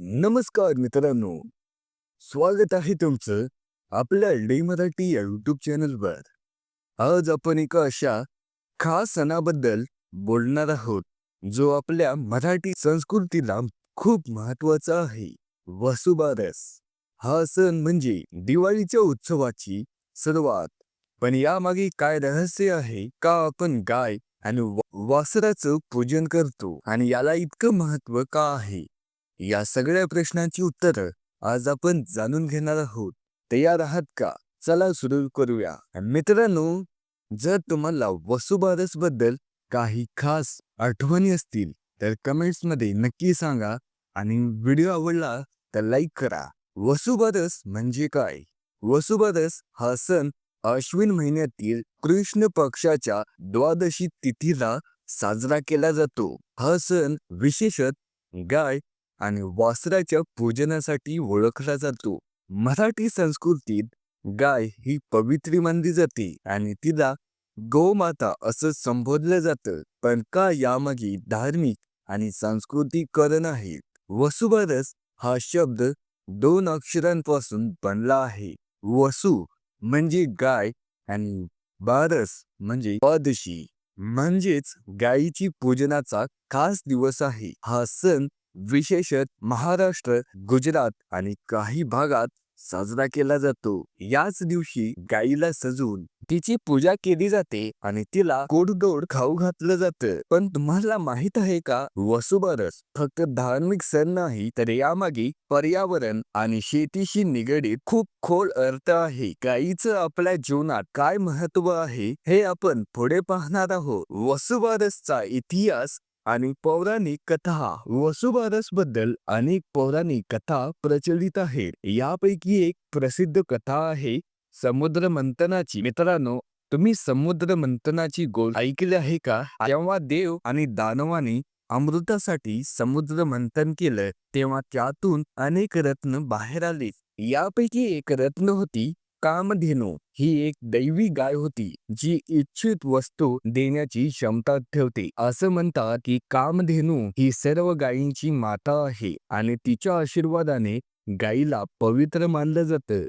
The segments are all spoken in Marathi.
नमस्कार मित्रांनो. स्वागत आहे तुमचं आपल्या डी मराठी या युट्यूब चॅनलवर आज आपण एका अशा खास सणाबद्दल बोलणार आहोत जो आपल्या मराठी संस्कृतीला खूप महत्त्वाचा आहे. वसुबारस. हा सण म्हणजे दिवाळीच्या उत्सवाची सुरुवात. पण यामागे काय रहस्य आहे का आपण गाय आणि वासराचं पूजन करतो आणि याला इतकं महत्त्व का आहे? या सगळ्या प्रश्नांची उत्तरं आज आपण जाणून घेणार आहोत. तयार आहात का? चला सुरू करूया. मित्रांनो जर तुम्हाला वसुबारसबद्दल काही खास आठवणी असतील तर कमेंट्समध्ये नक्की सांगा आणि व्हिडिओ आवडला तर लाईक करा. वसुबारस म्हणजे काय? वसुबारस हा सण अश्विन महिन्यातील कृष्ण पक्षाच्या द्वादशी तिथीला साजरा केला जातो. हा सण विशेषत गाय आणि वासराच्या पूजनासाठी ओळखला जातो. मराठी संस्कृतीत गाय ही पवित्री मानली जाते आणि तिला गोमाता असं संबोधलं जातं. पण का यामागे धार्मिक आणि सांस्कृतिक कारण आहेत वसुबारस हा शब्द दोन अक्षरांपासून बनला आहे. वसु म्हणजे गाय आणि बारस म्हणजे पादशी. म्हणजेच गायीची पूजनाचा खास दिवस आहे. हा सण विशेषत महाराष्ट्र गुजरात आणि काही भागात साजरा केला जातो. याच दिवशी गायीला सजून तिची पूजा केली जाते आणि तिला गोडदोड खाऊ घातलं जातं. पण तुम्हाला माहीत आहे का? वसुबारस फक्त धार्मिक सण नाही तर यामागे पर्यावरण आणि शेतीशी निगडीत खूप खोल अर्थ आहे. गायीचं आपल्या जीवनात काय महत्त्व आहे हे आपण पुढे पाहणार आहोत. वसुबारसचा इतिहास आणि पौराणिक कथा वसुबारसबद्दल अनेक पौराणिक कथा प्रचलित आहेत. यापैकी एक प्रसिद्ध कथा आहे समुद्र मंथनाची. मित्रांनो तुम्ही समुद्र मंथनाची गोल ऐकली आहे का? जेव्हा देव आणि दानवाने अमृतासाठी समुद्र मंथन केलं तेव्हा त्यातून अनेक रत्न बाहेर आले. यापैकी एक रत्न होती कामधेनू ही एक दैवी गाय होती जी इच्छित वस्तू देण्याची क्षमता ठेवते. असं म्हणतात की कामधेनू ही सर्व गायींची माता आहे आणि तिच्या आशीर्वादाने गायीला पवित्र मानलं जातं.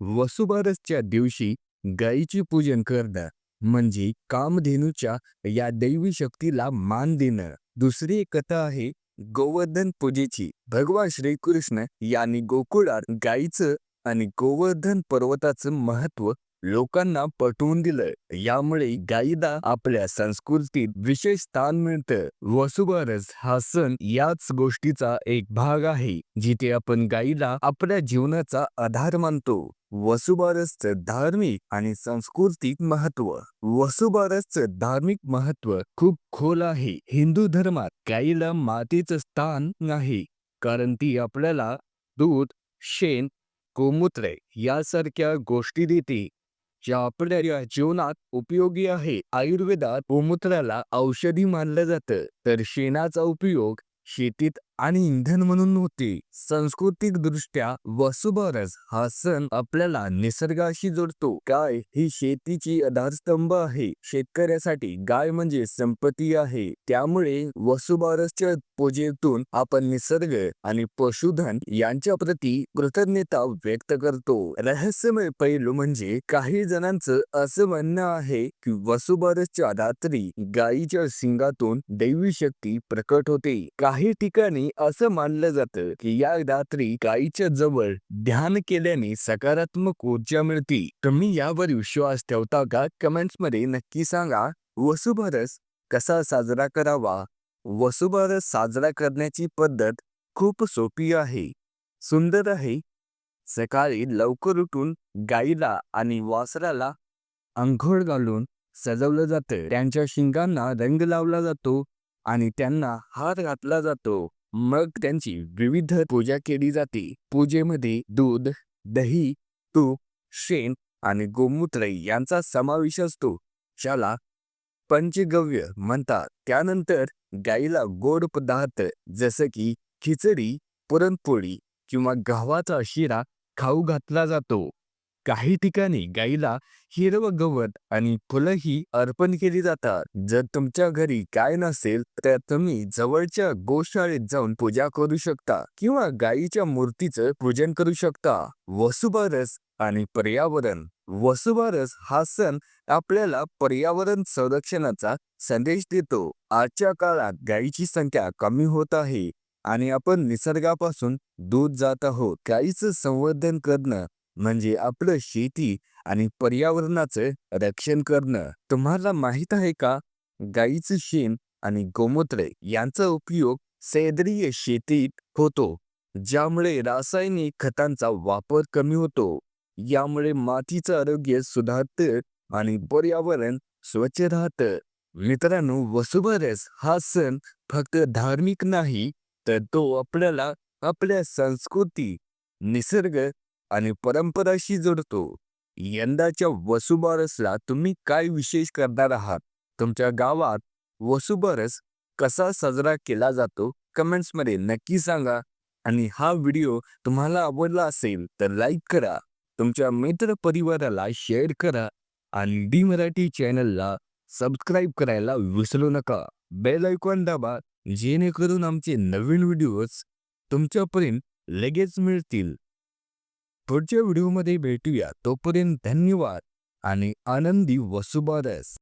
वसुबारसच्या दिवशी गायीचे पूजन करणं म्हणजे कामधेनूच्या या दैवी शक्तीला मान देणं. दुसरी एक कथा आहे गोवर्धन पूजेची. भगवान श्रीकृष्ण यांनी गोकुळात गायीचं आणि गोवर्धन पर्वताचं महत्त्व लोकांना पटवून दिलं यामुळे गाईदा आपल्या संस्कृतीत विशेष स्थान मिळतं वसुबारस हा सण याच गोष्टीचा एक भाग आहे जिथे आपण गाईला आपल्या जीवनाचा आधार मानतो. वसुबारसचं धार्मिक आणि सांस्कृतिक महत्त्व वसुबारसचं धार्मिक महत्त्व खूप खोल आहे. हिंदू धर्मात गायीला मातेचं स्थान नाही कारण ती आपल्याला दूध शेण गोमूत्र यासारख्या गोष्टी देते ज्या आपल्या जीवनात उपयोगी आहे. आयुर्वेदात गोमूत्राला औषधी मानलं जातं. तर शेणाचा उपयोग शेतीत आणि इंधन म्हणून होते. सांस्कृतिक दृष्ट्या वसुबारस हा सण आपल्याला निसर्गाशी जोडतो. गाय ही शेतीची आधारस्तंभ आहे. शेतकऱ्यासाठी गाय म्हणजे संपत्ती आहे. त्यामुळे वसुबारसच्या पूजेतून आपण निसर्ग आणि पशुधन यांच्या प्रती कृतज्ञता व्यक्त करतो. रहस्यमय पैलू म्हणजे काही जणांचं असं म्हणणं आहे की वसुबारसच्या रात्री गायीच्या शिंगातून दैवी शक्ती प्रकट होते. काही ठिकाणी असं मानलं जातं की या रात्री गायीच्या जवळ ध्यान केल्याने सकारात्मक ऊर्जा मिळते. तुम्ही यावर विश्वास ठेवता का? कमेंट्समध्ये नक्की सांगा. वसुबारस कसा साजरा करावा? वसुबारस साजरा करण्याची पद्धत खूप सोपी आहे. सुंदर आहे. सकाळी लवकर उठून गाईला आणि वासराला अंघोळ घालून सजवलं जातं. त्यांच्या शिंगांना रंग लावला जातो आणि त्यांना हार घातला जातो. मग त्यांची विविध पूजा केली जाते. पूजेमध्ये दूध दही तूप शेण आणि गोमूत्र यांचा समावेश असतो ज्याला पंचगव्य म्हणतात. त्यानंतर गाईला गोड पदार्थ जसं की खिचडी पुरणपोळी किंवा गव्हाचा शिरा खाऊ घातला जातो. काही ठिकाणी गाईला हिरवं गवत आणि फुलंही अर्पण केली जातात. जर तुमच्या घरी काय नसेल तर तुम्ही जवळच्या गोशाळेत जाऊन पूजा करू शकता किंवा गायीच्या मूर्तीचं पूजन करू शकता. वसुबारस आणि पर्यावरण. वसुबारस हा सण आपल्याला पर्यावरण संरक्षणाचा संदेश देतो. आजच्या काळात गायीची संख्या कमी होत आहे आणि आपण निसर्गापासून दूर जात आहोत. गायीचं संवर्धन करणं म्हणजे आपलं शेती आणि पर्यावरणाचं रक्षण करणं. तुम्हाला माहीत आहे का? गाईचं शेण आणि गोमूत्र यांचा उपयोग सेंद्रिय शेतीत होतो ज्यामुळे रासायनिक खतांचा वापर कमी होतो. यामुळे मातीचं आरोग्य सुधारतं आणि पर्यावरण स्वच्छ राहतं. मित्रांनो वसुबरस हा सण फक्त धार्मिक नाही तर तो आपल्याला आपल्या संस्कृती निसर्ग आणि परंपराशी जोडतो. यंदाच्या वसुबारसला तुम्ही काय विशेष करणार आहात? तुमच्या गावात वसुबारस कसा साजरा केला जातो? कमेंट्समध्ये नक्की सांगा. आणि हा व्हिडिओ तुम्हाला आवडला असेल तर लाईक करा. तुमच्या मित्र परिवाराला शेअर करा. आणि डी मराठी चॅनलला सबस्क्राईब करायला विसरू नका. बेल ऐकून दाबा जेणेकरून आमचे नवीन व्हिडिओज तुमच्यापर्यंत लगेच मिळतील. पुढच्या व्हिडिओमध्ये भेटूया. तोपर्यंत धन्यवाद आणि आनंदी वसुबारस.